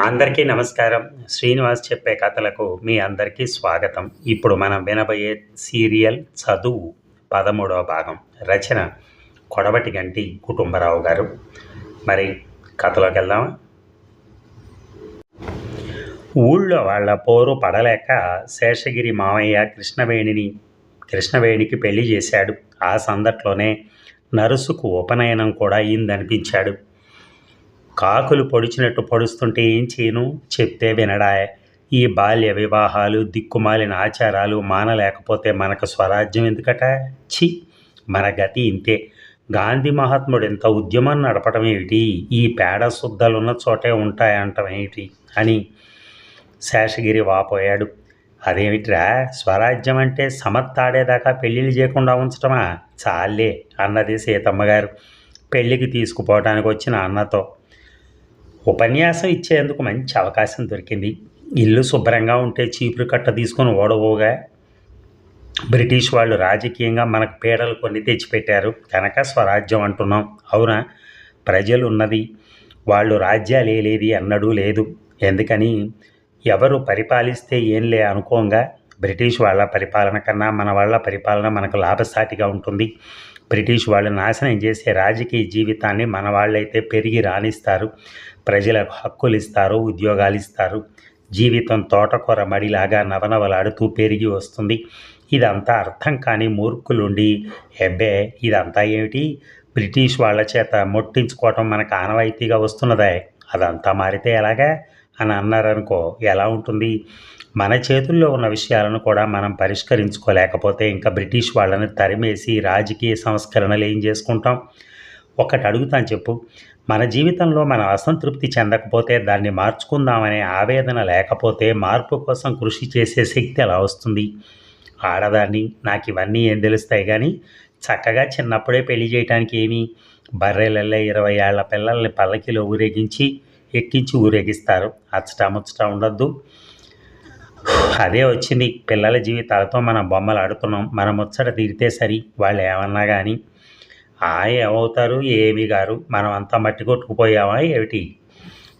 అందరికీ నమస్కారం. శ్రీనివాస్ చెప్పే కథలకు మీ అందరికీ స్వాగతం. ఇప్పుడు మనం వినబోయే సీరియల్ చదువు పదమూడవ భాగం. రచన కొడవటి గంటి కుటుంబరావు గారు. మరి కథలోకి వెళ్దామా? ఊళ్ళో వాళ్ళ పోరు పడలేక శేషగిరి మామయ్య కృష్ణవేణిని కృష్ణవేణికి పెళ్ళి చేశాడు. ఆ సందట్లోనే నరుసుకు ఉపనయనం కూడా అయిందనిపించాడు. కాకులు పొడిచినట్టు పొడుస్తుంటే ఏం చేయను చెప్తే వినడా ఈ బాల్య వివాహాలు దిక్కుమాలిన ఆచారాలు మానలేకపోతే మనకు స్వరాజ్యం ఎందుకట? చి మన గతి ఇంతే. గాంధీ మహాత్ముడు ఎంత ఉద్యమం నడపడం ఏమిటి? ఈ పేడ శుద్ధలున్న చోటే ఉంటాయంటం ఏమిటి? అని శేషగిరి వాపోయాడు. అదేమిట్రా? స్వరాజ్యం అంటే సమత్తాడేదాకా పెళ్ళిళ్ళు చేయకుండా ఉంచటమా? చాలే అన్నది సీతమ్మగారు. పెళ్ళికి తీసుకుపోవడానికి వచ్చిన అన్నతో. ఉపన్యాసం ఇచ్చేందుకు మంచి అవకాశం దొరికింది. ఇల్లు శుభ్రంగా ఉంటే చీపురు కట్ట తీసుకొని ఓడవోగా బ్రిటిష్ వాళ్ళు రాజకీయంగా మనకు పీడలు కొన్ని తెచ్చిపెట్టారు. కనుక స్వరాజ్యం అంటున్నాం. అవునా? ప్రజలు ఉన్నది వాళ్ళు రాజ్యాలు ఏలేది అన్నడూ లేదు. ఎందుకని? ఎవరు పరిపాలిస్తే ఏంలే అనుకోంగా బ్రిటిష్ వాళ్ళ పరిపాలన కన్నా మన వాళ్ళ పరిపాలన మనకు లాభసాటిగా ఉంటుంది. బ్రిటిష్ వాళ్ళు నాశనం చేసే రాజకీయ జీవితాన్ని మన వాళ్ళైతే పెరిగి రాణిస్తారు. ప్రజలకు హక్కులు ఇస్తారు ఉద్యోగాలు ఇస్తారు. జీవితం తోటకూర మడిలాగా నవనవలాడుతూ పెరిగి వస్తుంది. ఇదంతా అర్థం కాని మూర్ఖులుండి ఎబ్బే ఇదంతా ఏమిటి? బ్రిటిష్ వాళ్ళ చేత మొట్టించుకోవటం మనకు ఆనవాయితీగా వస్తున్నదే. అదంతా మారితే ఎలాగా? అని అన్నారనుకో ఎలా ఉంటుంది? మన చేతుల్లో ఉన్న విషయాలను కూడా మనం పరిష్కరించుకోలేకపోతే ఇంకా బ్రిటిష్ వాళ్ళని తరిమేసి రాజకీయ సంస్కరణలు ఏం చేసుకుంటాం? ఒకటి అడుగుతాను చెప్పు. మన జీవితంలో మనం అసంతృప్తి చెందకపోతే దాన్ని మార్చుకుందామనే ఆవేదన లేకపోతే మార్పు కోసం కృషి చేసే శక్తి ఎలా వస్తుంది. ఆడదాన్ని నాకు ఇవన్నీ ఏం తెలుస్తాయి కానీ చక్కగా చిన్నప్పుడే పెళ్ళి చేయడానికి ఏమి? బర్రెలల్లే ఇరవై ఏళ్ళ పిల్లల్ని పల్లకిలో ఊరేగించి ఎక్కించి ఊరేగిస్తారు. అచ్చట ముచ్చట ఉండద్దు. అదే వచ్చింది. పిల్లల జీవితాలతో మనం బొమ్మలు ఆడుతున్నాం. మన ముచ్చట తీరితే సరి. వాళ్ళు ఏమన్నా కానీ ఏమవుతారు? ఏమి గారు? మనం అంతా మట్టి కొట్టుకుపోయామా ఏమిటి?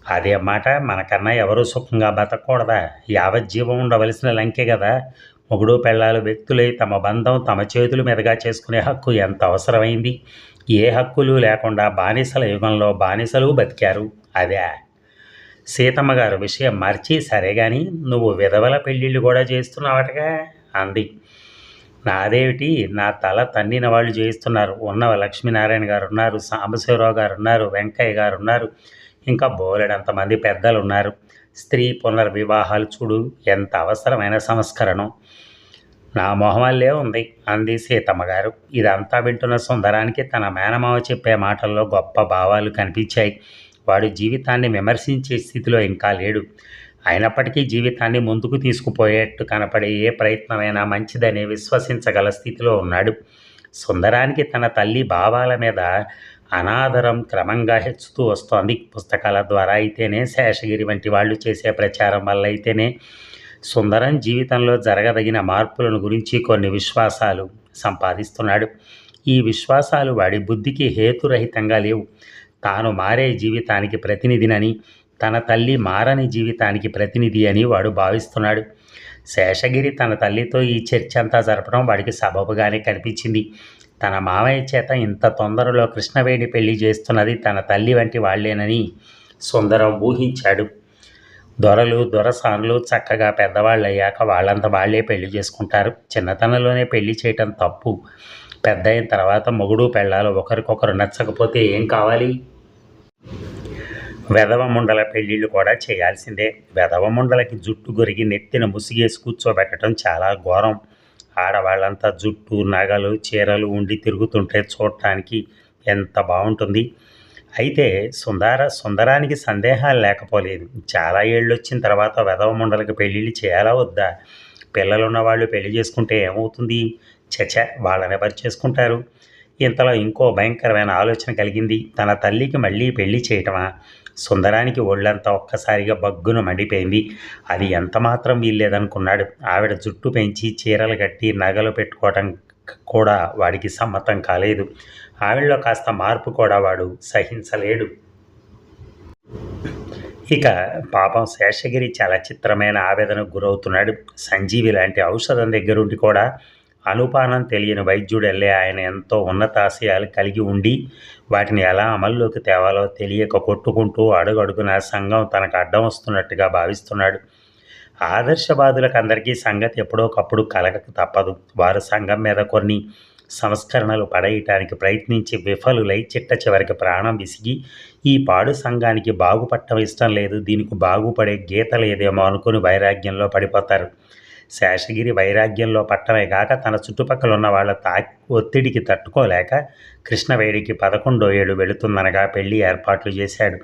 అదే మాట మనకన్నా ఎవరు సుఖంగా బతకూడదా యావజ్జీవం ఉండవలసిన లంకే కదా మొగుడు పెళ్ళాలు వ్యక్తులై తమ బంధం తమ చేతుల మీదుగా చేసుకునే హక్కు ఎంత అవసరమైంది? ఏ హక్కులు లేకుండా బానిసల యుగంలో బానిసలు బతికారు? అదే. సీతమ్మ గారు విషయం మార్చి సరే కానీ నువ్వు విధవల పెళ్ళిళ్ళు కూడా చేస్తున్నావటగా? అంది. నాదేమిటి? నా తల తన్నిన వాళ్ళు జయిస్తున్నారు. ఉన్న లక్ష్మీనారాయణ గారు ఉన్నారు సాంబశివరావు గారు ఉన్నారు వెంకయ్య గారు ఉన్నారు ఇంకా బోలెడంతమంది పెద్దలు ఉన్నారు స్త్రీ పునర్వివాహాలు చూడు ఎంత అవసరమైన సంస్కరణం. నా మొహమల్లే ఉంది అంది సీతమ్మ గారు. ఇదంతా వింటున్న సుందరానికి తన మేనమావ చెప్పే మాటల్లో గొప్ప భావాలు కనిపించాయి. వాడు జీవితాన్ని విమర్శించే స్థితిలో ఇంకా లేడు. అయినప్పటికీ జీవితాన్ని ముందుకు తీసుకుపోయేట్టు కనపడే ఏ ప్రయత్నమైనా మంచిదని విశ్వసించగల స్థితిలో ఉన్నాడు. సుందరానికి తన తల్లి భావాల మీద అనాదరం క్రమంగా హెచ్చుతూ వస్తోంది. పుస్తకాల ద్వారా అయితేనే శేషగిరి వంటి వాళ్ళు చేసే ప్రచారం వల్ల అయితేనే సుందరం జీవితంలో జరగదగిన మార్పులను గురించి కొన్ని విశ్వాసాలు సంపాదిస్తున్నాడు. ఈ విశ్వాసాలు వాడి బుద్ధికి హేతురహితంగా లేవు. తాను మారే జీవితానికి ప్రతినిధినని తన తల్లి మారని జీవితానికి ప్రతినిధి అని వాడు భావిస్తున్నాడు. శేషగిరి తన తల్లితో ఈ చర్చ అంతా జరపడం వాడికి సబబుగానే కనిపించింది. తన మామయ్య చేత ఇంత తొందరలో కృష్ణవేణి పెళ్ళి చేస్తున్నది తన తల్లి వంటి వాళ్ళేనని సుందరం ఊహించాడు. దొరలు దొరసానులు చక్కగా పెద్దవాళ్ళు అయ్యాక వాళ్ళంత వాళ్ళే పెళ్ళి చేసుకుంటారు. చిన్నతనంలోనే పెళ్ళి చేయటం తప్పు. పెద్ద అయిన తర్వాత మొగుడు పెళ్ళాలు ఒకరికొకరు నచ్చకపోతే ఏం కావాలి? వెధవ ముండల పెళ్ళిళ్ళు కూడా చేయాల్సిందే. వెధవ ముండలకి జుట్టు గొరిగి నెత్తిన ముసిగేసి కూర్చోబెట్టడం చాలా ఘోరం. ఆడవాళ్ళంతా జుట్టు నగలు చీరలు ఉండి తిరుగుతుంటే చూడటానికి ఎంత బాగుంటుంది అయితే సుందర సుందరానికి సందేహాలు లేకపోలేదు. చాలా ఏళ్ళు వచ్చిన తర్వాత వెధవ ముండలకి పెళ్ళిళ్ళు చేయాలా వద్దా? పిల్లలున్న వాళ్ళు పెళ్ళి చేసుకుంటే ఏమవుతుంది? చచ వాళ్ళని ఎవరు చేసుకుంటారు? ఇంతలో ఇంకో భయంకరమైన ఆలోచన కలిగింది. తన తల్లికి మళ్ళీ పెళ్ళి చేయటమా? సుందరానికి ఒళ్ళంతా ఒక్కసారిగా బగ్గున మండిపోయింది. అది ఎంతమాత్రం వీల్లేదనుకున్నాడు. ఆవిడ జుట్టు పెంచి చీరలు కట్టి నగలు పెట్టుకోవటం కూడా వాడికి సమ్మతం కాలేదు. ఆవిడలో కాస్త మార్పు కూడా వాడు సహించలేడు. ఇక పాపం శేషగిరి చాలా చిత్రమైన ఆవేదనకు గురవుతున్నాడు. సంజీవి లాంటి ఔషధం దగ్గరుండి కూడా అనుపానం తెలియని వైద్యుడు వెళ్ళే ఆయన ఎంతో ఉన్నతాశయాలు కలిగి ఉండి వాటిని ఎలా అమల్లోకి తేవాలో తెలియక కొట్టుకుంటూ అడుగడుగున సంఘం తనకు అడ్డం వస్తున్నట్టుగా భావిస్తున్నాడు. ఆదర్శవాదులకు అందరికీ సంగతి ఎప్పుడోకప్పుడు కలగక తప్పదు. వారు సంఘం మీద కొన్ని సంస్కరణలు పడేయటానికి ప్రయత్నించి విఫలులై చిట్ట చివరికి ప్రాణం విసిగి ఈ పాడు సంఘానికి బాగుపడటం ఇష్టం లేదు దీనికి బాగుపడే గీత లేదేమో అనుకుని వైరాగ్యంలో పడిపోతారు. శేషగిరి వైరాగ్యంలో పట్టమే కాక తన చుట్టుపక్కల ఉన్న వాళ్ళ తా ఒత్తిడికి తట్టుకోలేక కృష్ణవేడికి పదకొండో ఏడు వెళుతుందనగా పెళ్ళి ఏర్పాట్లు చేశాడు.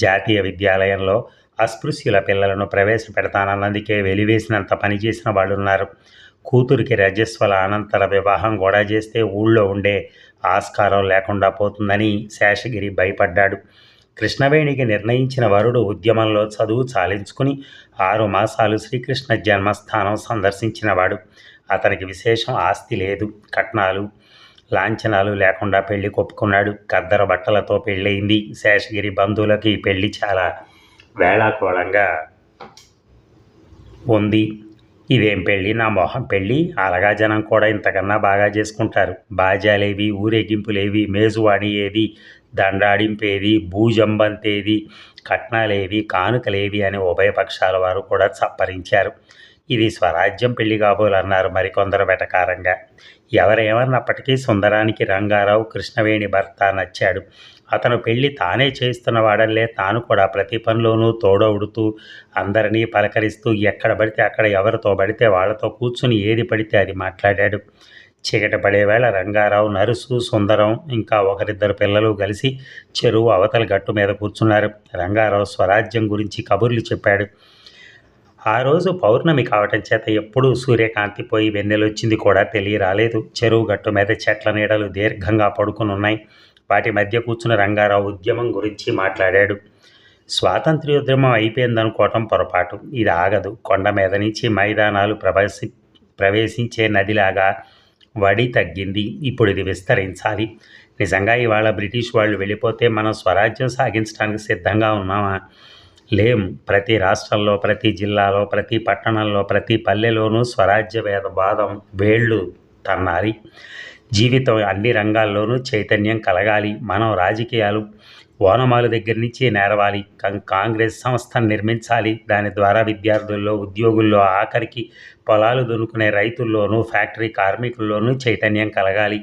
జాతీయ విద్యాలయంలో అస్పృశ్యుల పిల్లలను ప్రవేశపెడతానన్నందుకే వెలివేసినంత పనిచేసిన వాళ్ళు ఉన్నారు కూతురికి రజస్వల అనంతర వివాహం కూడా చేస్తే ఊళ్ళో ఉండే ఆస్కారం లేకుండా పోతుందని శేషగిరి భయపడ్డాడు. కృష్ణవేణికి నిర్ణయించిన వరుడు ఉద్యమంలో చదువు చాలించుకుని ఆరు మాసాలు శ్రీకృష్ణ జన్మస్థానం సందర్శించినవాడు. అతనికి విశేషం ఆస్తి లేదు కట్నాలు లాంఛనాలు లేకుండా పెళ్ళి కొప్పుకున్నాడు. కద్దర బట్టలతో పెళ్ళయింది. శేషగిరి బంధువులకి ఈ పెళ్ళి చాలా వేళాకోళంగా ఉంది. ఇదేం పెళ్ళి? నా మొహం పెళ్ళి? అలగా జనం కూడా ఇంతకన్నా బాగా చేసుకుంటారు. బాజాలేవి ఊరేగింపులేవి మేజువాణి ఏది? దండాడింపేది భూజంబంతేది కట్నాలేవి కానుకలేవి అని ఉభయపక్షాల వారు కూడా చప్పరించారు. ఇది స్వరాజ్యం పెళ్ళి కాబోలన్నారు మరికొందరు వెటకారంగా. ఎవరేమన్నప్పటికీ సుందరానికి రంగారావు కృష్ణవేణి భర్త నచ్చాడు. అతను పెళ్ళి తానే చేస్తున్న వాడల్లే తాను కూడా ప్రతి పనిలోనూ తోడవుడుతూ అందరినీ పలకరిస్తూ ఎక్కడ పడితే అక్కడ ఎవరితో పడితే వాళ్ళతో కూర్చుని ఏది పడితే అది మాట్లాడాడు. చీకటి పడేవేళ రంగారావు నరుసు సుందరం ఇంకా ఒకరిద్దరు పిల్లలు కలిసి చెరువు అవతల గట్టు మీద కూర్చున్నారు. రంగారావు స్వరాజ్యం గురించి కబుర్లు చెప్పాడు. ఆ రోజు పౌర్ణమి కావటం చేత ఎప్పుడూ సూర్యకాంతి పోయి వెన్నెలొచ్చింది కూడా తెలియరాలేదు. చెరువు గట్టు మీద చెట్ల నీడలు దీర్ఘంగా పడుకుని ఉన్నాయి వాటి మధ్య కూర్చున్న రంగారావు ఉద్యమం గురించి మాట్లాడాడు. స్వాతంత్ర్యోద్యమం అయిపోయిందనుకోవటం పొరపాటు. ఇది ఆగదు. కొండ మీద నుంచి మైదానాలు ప్రవేశి ప్రవేశించే నదిలాగా వడి తగ్గింది. ఇప్పుడు ఇది విస్తరించాలి. నిజంగా ఇవాళ బ్రిటిష్ వాళ్ళు వెళ్ళిపోతే మనం స్వరాజ్యం సాగించడానికి సిద్ధంగా ఉన్నామా? లేం. ప్రతి రాష్ట్రంలో ప్రతి జిల్లాలో ప్రతి పట్టణంలో ప్రతి పల్లెలోనూ స్వరాజ్య వేద వాదం వేళ్ళు తన్నాలి. జీవితం అన్ని రంగాల్లోనూ చైతన్యం కలగాలి. మనం రాజకీయాలు ఓనమాల దగ్గర నుంచి నేరవాలి. కాంగ్రెస్ సంస్థను నిర్మించాలి. దాని ద్వారా విద్యార్థుల్లో ఉద్యోగుల్లో ఆఖరికి పొలాలు దున్నుకునే రైతుల్లోనూ ఫ్యాక్టరీ కార్మికుల్లోనూ చైతన్యం కలగాలి.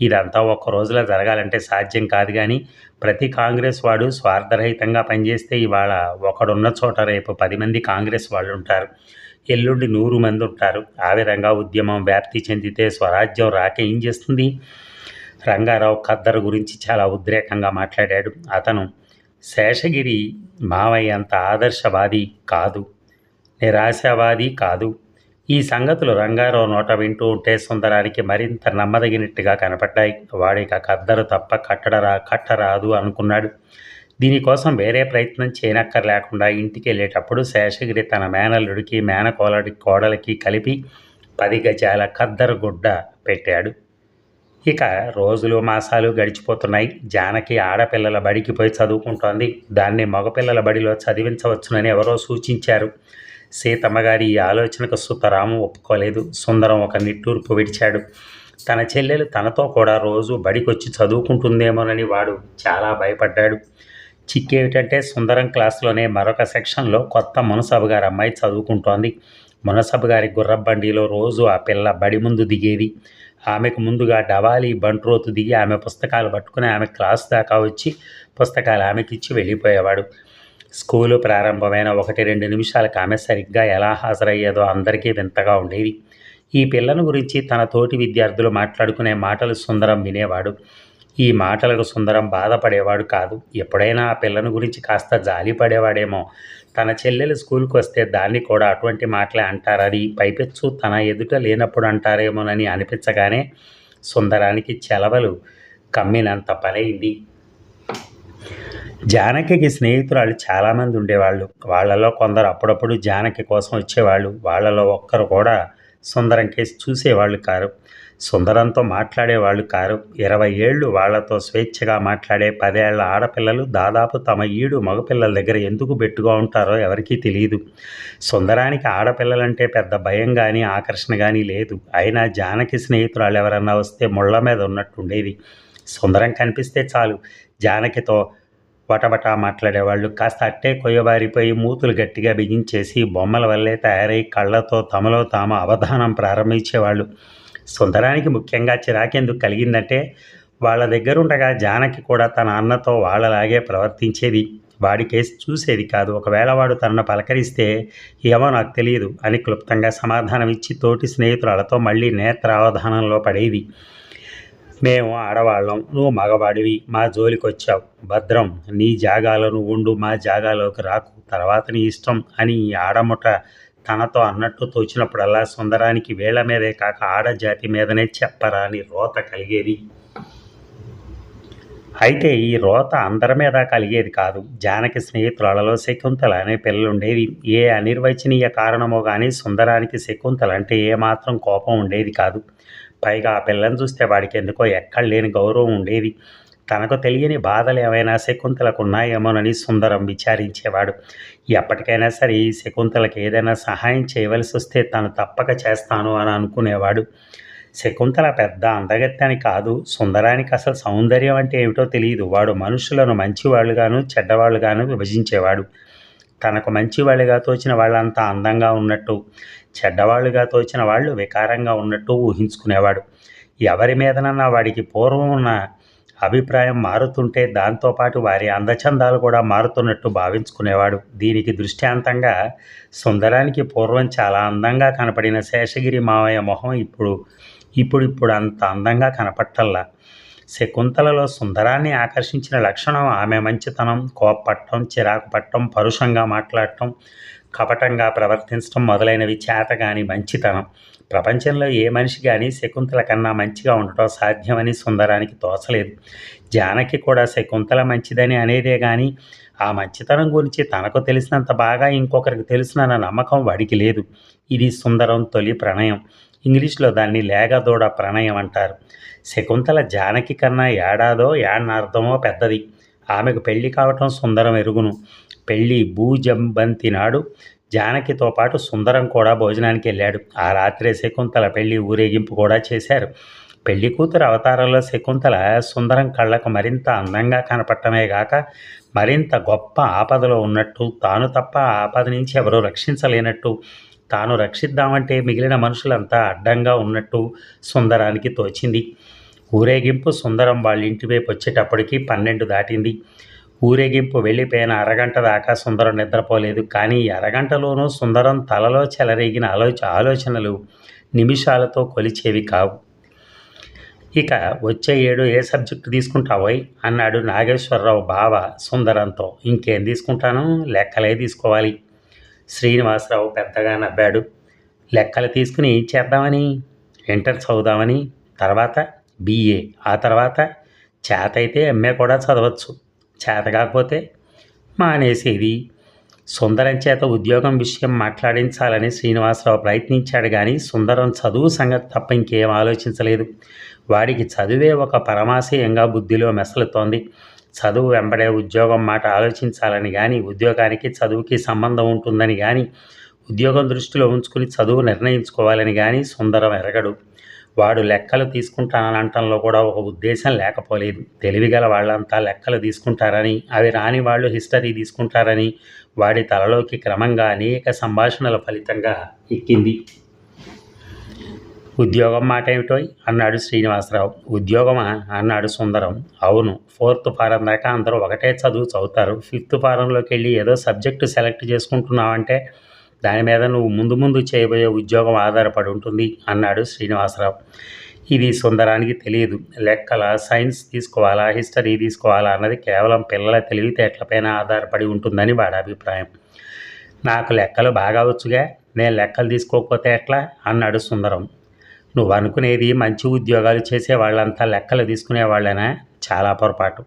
ఇదంతా ఒక్క రోజులో జరగాలంటే సాధ్యం కాదు కానీ ప్రతి కాంగ్రెస్ వాడు స్వార్థరహితంగా పనిచేస్తే ఇవాళ ఒకడున్న చోట రేపు పది మంది కాంగ్రెస్ వాళ్ళు ఉంటారు ఎల్లుండి నూరు మంది ఉంటారు ఆ విధంగా ఉద్యమం వ్యాప్తి చెందితే స్వరాజ్యం రాక ఏం చేస్తుంది? రంగారావు ఖద్దర్ గురించి చాలా ఉద్రేకంగా మాట్లాడాడు. అతను శేషగిరి మావయ్య అంత ఆదర్శవాది కాదు నిరాశావాది కాదు. ఈ సంగతులు రంగారావు నోట వింటూ ఉంటే సుందరానికి మరింత నమ్మదగినట్టుగా కనపడ్డాయి. వాడిక ఖద్దరు తప్ప కట్టడరా కట్టరాదు అనుకున్నాడు. దీనికోసం వేరే ప్రయత్నం చేయనక్కర్లేకుండా ఇంటికి వెళ్ళేటప్పుడు శేషగిరి తన మేనల్లుడికి మేనకోలడి కోడలికి కలిపి పది గజాల ఖద్దరు గుడ్డ పెట్టాడు. ఇక రోజులు మాసాలు గడిచిపోతున్నాయి. జానకి ఆడపిల్లల బడికి పోయి చదువుకుంటోంది. దాన్ని మగపిల్లల బడిలో చదివించవచ్చునని ఎవరో సూచించారు. సీతమ్మ గారి ఈ ఆలోచనకు సుతరాము ఒప్పుకోలేదు. సుందరం ఒక నిట్టూర్పు విడిచాడు. తన చెల్లెలు తనతో కూడా రోజు బడికొచ్చి చదువుకుంటుందేమోనని వాడు చాలా భయపడ్డాడు. చిక్కేమిటంటే సుందరం క్లాస్లోనే మరొక సెక్షన్లో కొత్త మునసబు గారి అమ్మాయి చదువుకుంటోంది. మునసబు గారి గుర్రబండిలో రోజు ఆ పిల్ల బడి ముందు దిగేది. ఆమెకు ముందుగా డవాలి బంట్రోతు దిగి ఆమె పుస్తకాలు పట్టుకుని ఆమె క్లాస్ దాకా వచ్చి పుస్తకాలు ఆమెకి ఇచ్చి వెళ్ళిపోయేవాడు. స్కూలు ప్రారంభమైన ఒకటి రెండు నిమిషాలకు ఆమె సరిగ్గా ఎలా హాజరయ్యేదో అందరికీ వింతగా ఉండేది ఈ పిల్లను గురించి తన తోటి విద్యార్థులు మాట్లాడుకునే మాటలు సుందరం వినేవాడు. ఈ మాటలకు సుందరం బాధపడేవాడు కాదు. ఎప్పుడైనా ఆ పిల్లను గురించి కాస్త జాలి పడేవాడేమో తన చెల్లెలు స్కూల్కి వస్తే దాన్ని కూడా అటువంటి మాటలే అంటారని పైపెచ్చు తన ఎదుట లేనప్పుడు అంటారేమోనని అనిపించగానే సుందరానికి చెలవలు కమ్మినంత పనైంది జానకికి స్నేహితురాలు చాలామంది ఉండేవాళ్ళు. వాళ్ళలో కొందరు అప్పుడప్పుడు జానకి కోసం వచ్చేవాళ్ళు. వాళ్ళలో ఒక్కరు కూడా సుందరం కేసు చూసేవాళ్ళు కారు. సుందరంతో మాట్లాడేవాళ్ళు కారు ఇరవై ఏళ్ళు వాళ్ళతో స్వేచ్ఛగా మాట్లాడే పదేళ్ళ ఆడపిల్లలు దాదాపు తమ ఈడు మగపిల్లల దగ్గర ఎందుకు బెట్టుగా ఉంటారో ఎవరికీ తెలియదు సుందరానికి ఆడపిల్లలంటే పెద్ద భయం కానీ ఆకర్షణ కానీ లేదు. అయినా జానకి స్నేహితురాలు ఎవరన్నా వస్తే ముళ్ళ మీద ఉన్నట్టుండేది. సుందరం కనిపిస్తే చాలు. జానకితో వటబటా మాట్లాడేవాళ్ళు. కాస్త అట్టే కొయ్యబారిపోయి మూతులు గట్టిగా బిగించేసి బొమ్మల వల్లే తయారై కళ్ళతో తమలో తాము అవధానం ప్రారంభించేవాళ్ళు. సుందరానికి ముఖ్యంగా చిరాకెందుకు కలిగిందంటే వాళ్ళ దగ్గరుండగా జానకి కూడా తన అన్నతో వాళ్ళలాగే ప్రవర్తించేది. వాడి కేసు చూసేది కాదు. ఒకవేళ వాడు తనను పలకరిస్తే ఏమో నాకు తెలియదు అని క్లుప్తంగా సమాధానం ఇచ్చి తోటి స్నేహితురాలతో మళ్ళీ నేత్రావధానంలో పడేది మేము ఆడవాళ్ళం. నువ్వు మగవాడివి. మా జోలికొచ్చావు. భద్రం. నీ జాగాలను ఉండు. మా జాగాలోకి రాకు. తర్వాత నీ ఇష్టం అని ఈ ఆడముట తనతో అన్నట్టు తోచినప్పుడల్లా సుందరానికి వేళ్ళ మీదే కాక ఆడజాతి మీదనే చెప్పరా అని రోత కలిగేది. అయితే ఈ రోత అందరి మీద కలిగేది కాదు. జానకి స్నేహితులలో శకుంతల అనే పిల్లలుండేవి. ఏ అనిర్వచనీయ కారణమో కానీ సుందరానికి శకుంతల అంటే ఏమాత్రం కోపం ఉండేది కాదు. పైగా ఆ పిల్లని చూస్తే వాడికి ఎందుకో ఎక్కడ లేని గౌరవం ఉండేది. తనకు తెలియని బాధలు ఏమైనా శకుంతలకు ఉన్నాయేమోనని సుందరం విచారించేవాడు. ఎప్పటికైనా సరే శకుంతలకు ఏదైనా సహాయం చేయవలసి వస్తే తను తప్పక చేస్తాను అని అనుకునేవాడు. శకుంతల పెద్ద అందగత్తని కాదు సుందరానికి అసలు సౌందర్యం అంటే ఏమిటో తెలియదు వాడు మనుషులను మంచివాళ్ళుగాను చెడ్డవాళ్ళుగాను విభజించేవాడు. తనకు మంచివాళ్ళుగా తోచిన వాళ్ళంతా అందంగా ఉన్నట్టు చెడ్డవాళ్ళుగా తోచిన వాళ్ళు వికారంగా ఉన్నట్టు ఊహించుకునేవాడు. ఎవరి మీదనన్నా వాడికి పూర్వం ఉన్న అభిప్రాయం మారుతుంటే దాంతోపాటు వారి అందచందాలు కూడా మారుతున్నట్టు భావించుకునేవాడు. దీనికి దృష్టాంతంగా సుందరానికి పూర్వం చాలా అందంగా కనపడిన శేషగిరి మావయ్య మొహం ఇప్పుడు ఇప్పుడిప్పుడు అంత అందంగా కనపట్టల్లా. శకుంతలలో సుందరాన్ని ఆకర్షించిన లక్షణం ఆమె మంచితనం కోపట్టం చిరాకు పట్టం పరుషంగా మాట్లాడటం కపటంగా ప్రవర్తించడం మొదలైనవి చేత కానీ మంచితనం. ప్రపంచంలో ఏ మనిషి కానీ శకుంతల కన్నా మంచిగా ఉండటం సాధ్యమని సుందరానికి తోచలేదు. జానకి కూడా శకుంతల మంచిదని అనేదే కానీ ఆ మంచితనం గురించి తనకు తెలిసినంత బాగా ఇంకొకరికి తెలుసునన్న నమ్మకం వాడికి లేదు. ఇది సుందరం తొలి ప్రణయం. ఇంగ్లీష్లో దాన్ని లేగదూడ ప్రణయం అంటారు శకుంతల జానకి కన్నా ఏడాదో ఏడనార్థమో పెద్దది. ఆమెకు పెళ్ళి కావటం సుందరం ఎరుగును. పెళ్ళి భూజంబంతి నాడు జానకితో పాటు సుందరం కూడా భోజనానికి వెళ్ళాడు. ఆ రాత్రే శకుంతల పెళ్ళి ఊరేగింపు కూడా చేశారు. పెళ్ళి కూతురు అవతారంలో శకుంతల సుందరం కళ్ళకు మరింత అందంగా కనపడటమే గాక మరింత గొప్ప ఆపదలో ఉన్నట్టు తాను తప్ప ఆపద నుంచి ఎవరూ రక్షించలేనట్టు తాను రక్షిద్దామంటే మిగిలిన మనుషులంతా అడ్డంగా ఉన్నట్టు సుందరానికి తోచింది. ఊరేగింపు సుందరం వాళ్ళ ఇంటి వైపు వచ్చేటప్పటికి పన్నెండు దాటింది. ఊరేగింపు వెళ్ళిపోయిన అరగంట దాకా సుందరం నిద్రపోలేదు. కానీ అరగంటలోనూ సుందరం తలలో చెలరేగిన ఆలోచ ఆలోచనలు నిమిషాలతో కొలిచేవి కావు. ఇక వచ్చే ఏడు ఏ సబ్జెక్టు తీసుకుంటావోయ్? అన్నాడు నాగేశ్వరరావు బావ సుందరంతో. ఇంకేం తీసుకుంటాను? లెక్కలే తీసుకోవాలి. శ్రీనివాసరావు పెద్దగా నవ్వాడు. లెక్కలు తీసుకుని చేద్దామని ఇంటర్ చదువుదామని తర్వాత బీఏ ఆ తర్వాత చేత అయితే ఎంఏ కూడా చదవచ్చు. చేత కాకపోతే మానేసేది. సుందరం చేత ఉద్యోగం విషయం మాట్లాడించాలని శ్రీనివాసరావు ప్రయత్నించాడు కానీ సుందరం చదువు సంగతి తప్ప ఇంకేం ఆలోచించలేదు. వాడికి చదువే ఒక పరమాశయంగా బుద్ధిలో మెసలుతోంది. చదువు వెంబడే ఉద్యోగం మాట ఆలోచించాలని కానీ ఉద్యోగానికి చదువుకి సంబంధం ఉంటుందని కానీ ఉద్యోగం దృష్టిలో ఉంచుకుని చదువు నిర్ణయించుకోవాలని కానీ సుందరం ఎరగడు. వాడు లెక్కలు తీసుకుంటానంటంలో కూడా ఒక ఉద్దేశం లేకపోలేదు. తెలివిగల వాళ్ళంతా లెక్కలు తీసుకుంటారని అవి రాని వాళ్ళు హిస్టరీ తీసుకుంటారని వాడి తలలోకి క్రమంగా అనేక సంభాషణల ఫలితంగా ఎక్కింది. ఉద్యోగం మాట ఏమిటో? అన్నాడు శ్రీనివాసరావు. ఉద్యోగమా? అన్నాడు సుందరం. అవును ఫోర్త్ ఫారం దాకా అందరూ ఒకటే చదువు చదువుతారు. ఫిఫ్త్ ఫారంలోకి వెళ్ళి ఏదో సబ్జెక్టు సెలెక్ట్ చేసుకుంటున్నావంటే దాని మీద నువ్వు ముందు ముందు చేయబోయే ఉద్యోగం ఆధారపడి ఉంటుంది అన్నాడు శ్రీనివాసరావు. ఇది సుందరానికి తెలియదు. లెక్కల సైన్స్ తీసుకోవాలా హిస్టరీ తీసుకోవాలా అన్నది కేవలం పిల్లల తెలివితేటలపైన ఆధారపడి ఉంటుందని వాడి అభిప్రాయం. నాకు లెక్కలు బాగా వచ్చుగా నేను లెక్కలు తీసుకోకపోతే ఎట్లా? అన్నాడు సుందరం. నువ్వు అనుకునేది మంచి ఉద్యోగాలు చేసే వాళ్ళంతా లెక్కలు తీసుకునేవాళ్ళేనా? చాలా పొరపాటు.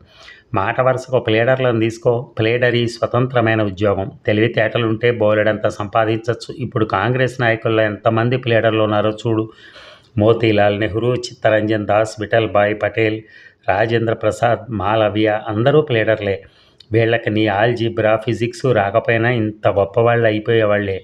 మాట వరుసకు ప్లేడర్లను తీసుకో. ప్లేడరీ స్వతంత్రమైన ఉద్యోగం. తెలివితేటలు ఉంటే బోలెడంత సంపాదించవచ్చు ఇప్పుడు కాంగ్రెస్ నాయకుల్లో ఎంతమంది ప్లేడర్లు ఉన్నారో చూడు. మోతీలాల్ నెహ్రూ చిత్తరంజన్ దాస్ విఠల్భాయ్ పటేల్ రాజేంద్ర ప్రసాద్ మాలవ్య అందరూ ప్లేడర్లే. వీళ్ళకి నీ ఆల్జీబ్రా ఫిజిక్స్ రాకపోయినా ఇంత గొప్పవాళ్ళు అయిపోయేవాళ్ళే.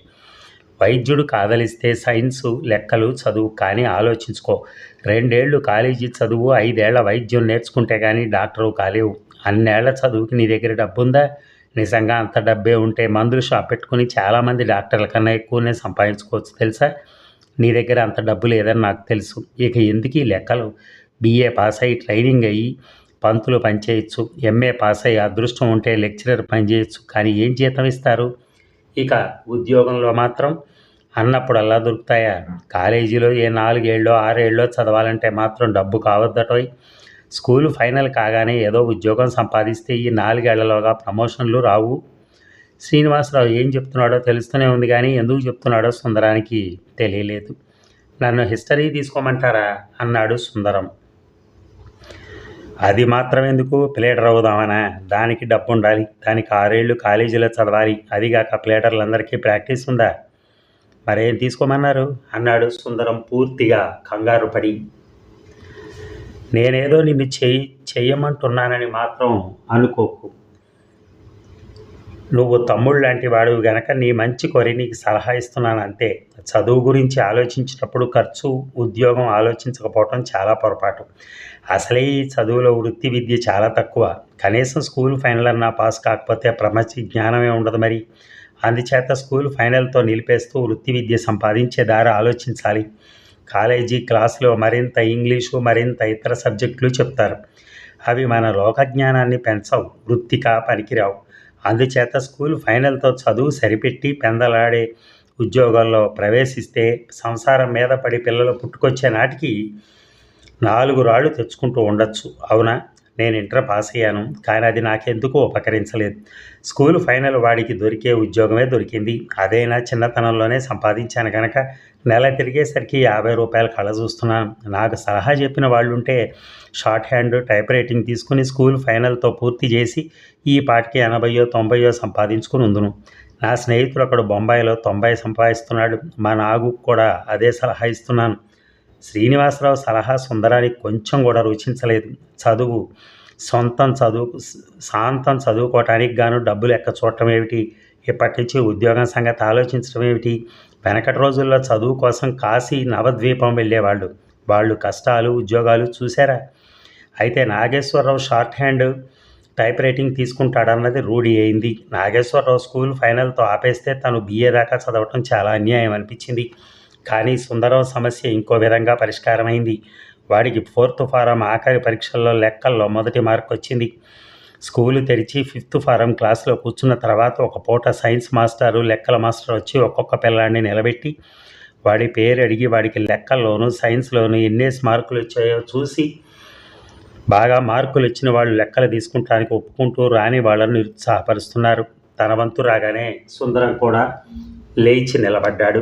వైద్యుడు కాదలిస్తే సైన్సు లెక్కలు చదువు కానీ ఆలోచించుకో. రెండేళ్ళు కాలేజీ చదువు ఐదేళ్ళ వైద్యం నేర్చుకుంటే కానీ డాక్టరు కాలేవు. అన్నేళ్ళ చదువుకి నీ దగ్గర డబ్బు ఉందా నిజంగా అంత డబ్బే ఉంటే మందులు షాప్ పెట్టుకుని చాలామంది డాక్టర్ల కన్నా ఎక్కువనే సంపాదించుకోవచ్చు తెలుసా? నీ దగ్గర అంత డబ్బు లేదని నాకు తెలుసు. ఇక ఎందుకు ఈ లెక్కలు? బీఏ పాస్ అయ్యి ట్రైనింగ్ అయ్యి పంతులు పనిచేయచ్చు. ఎంఏ పాస్ అయ్యి అదృష్టం ఉంటే లెక్చరర్ పనిచేయచ్చు. కానీ ఏం జీతం ఇస్తారు? ఇక ఉద్యోగంలో మాత్రం అన్నప్పుడల్లా దొరుకుతాయా? కాలేజీలో ఏ నాలుగేళ్ళో ఆరేళ్ళో చదవాలంటే మాత్రం డబ్బు కావద్దటోయ్. స్కూల్ ఫైనల్ కాగానే ఏదో ఉద్యోగం సంపాదిస్తే ఈ నాలుగేళ్ళలోగా ప్రమోషన్లు రావు. శ్రీనివాసరావు ఏం చెప్తున్నాడో తెలుస్తూనే ఉంది కానీ ఎందుకు చెప్తున్నాడో సుందరానికి తెలియలేదు. నన్ను హిస్టరీ తీసుకోమంటారా? అన్నాడు సుందరం. అది మాత్రం ఎందుకు? ప్లేటర్ అవుదామనా? దానికి డబ్బు ఉండాలి. దానికి ఆరేళ్ళు కాలేజీలో చదవాలి. అదిగాక ప్లేటర్లందరికీ ప్రాక్టీస్ ఉందా? మరేం తీసుకోమన్నారు? అన్నాడు సుందరం పూర్తిగా కంగారు పడి. నేనేదో నిన్ను చెయ్యి చెయ్యమంటున్నానని మాత్రం అనుకోకు. నువ్వు తమ్ముడు లాంటి వాడు గనక నీ మంచి కొరి నీకు సలహా ఇస్తున్నాను అంతే చదువు గురించి ఆలోచించినప్పుడు ఖర్చు ఉద్యోగం ఆలోచించకపోవటం చాలా పొరపాటు. అసలే ఈ చదువులో వృత్తి విద్య చాలా తక్కువ. కనీసం స్కూల్ ఫైనల్ అన్నా పాస్ కాకపోతే ప్రపంచ జ్ఞానమే ఉండదు మరి. అందుచేత స్కూల్ ఫైనల్తో నిలిపేస్తూ వృత్తి విద్య సంపాదించే దారి ఆలోచించాలి. కాలేజీ క్లాసులో మరింత ఇంగ్లీషు మరింత ఇతర సబ్జెక్టులు చెప్తారు. అవి మన లోక జ్ఞానాన్ని పెంచవు వృత్తికా పనికిరావు. అందుచేత స్కూల్ ఫైనల్తో చదువు సరిపెట్టి పెందలాడే ఉద్యోగంలో ప్రవేశిస్తే సంసారం మీద పడి పిల్లలు పుట్టుకొచ్చే నాటికి నాలుగు రాళ్ళు తెచ్చుకుంటూ ఉండొచ్చు అవునా? నేను ఇంటర్ పాస్ అయ్యాను కానీ అది నాకెందుకు ఉపకరించలేదు. స్కూల్ ఫైనల్ వాడికి దొరికే ఉద్యోగమే దొరికింది. అదైనా చిన్నతనంలోనే సంపాదించాను కనుక నెల తిరిగేసరికి యాభై రూపాయల కళ చూస్తున్నాను నాకు సలహా చెప్పిన వాళ్ళుంటే షార్ట్ హ్యాండ్ టైప్ రైటింగ్ తీసుకుని స్కూల్ ఫైనల్తో పూర్తి చేసి ఈ పాటికి ఎనభయో తొంభయో సంపాదించుకుని ఉందును. నా స్నేహితుడు అక్కడ బొంబాయిలో తొంభై సంపాదిస్తున్నాడు. మా నాగు కూడా అదే సలహా ఇస్తున్నాను. శ్రీనివాసరావు సలహా సుందరానికి కొంచెం కూడా రుచించలేదు. చదువు సొంతం చదువు శాంతం చదువుకోవటానికి గాను డబ్బులు ఎక్క చూడటం ఏమిటి? ఇప్పటి నుంచి ఉద్యోగం సంగతి ఆలోచించడం ఏమిటి? వెనకటి రోజుల్లో చదువు కోసం కాశీ నవద్వీపం వెళ్ళేవాళ్ళు. వాళ్ళు కష్టాలు ఉద్యోగాలు చూసారా అయితే Nageswararao shorthand typewriting తీసుకుంటాడన్నది రూఢి అయింది. నాగేశ్వరరావు స్కూల్ ఫైనల్తో ఆపేస్తే తను బీఏ దాకా చదవటం చాలా అన్యాయం అనిపించింది. కానీ సుందరం సమస్య ఇంకో విధంగా పరిష్కారమైంది. వాడికి ఫోర్త్ ఫారం ఆఖరి పరీక్షల్లో లెక్కల్లో మొదటి మార్క్ వచ్చింది. స్కూలు తెరిచి ఫిఫ్త్ ఫారం క్లాస్లో కూర్చున్న తర్వాత ఒక పూట సైన్స్ మాస్టరు లెక్కల మాస్టర్ వచ్చి ఒక్కొక్క పిల్లాడిని నిలబెట్టి వాడి పేరు అడిగి వాడికి లెక్కల్లోనూ సైన్స్లోనూ ఎన్నేసి మార్కులు వచ్చాయో చూసి బాగా మార్కులు ఇచ్చిన వాళ్ళు లెక్కలు తీసుకుంటానికి ఒప్పుకుంటూ రాని వాళ్ళను నిరుత్సాహపరుస్తున్నారు. తన వంతు రాగానే సుందరం కూడా లేచి నిలబడ్డాడు.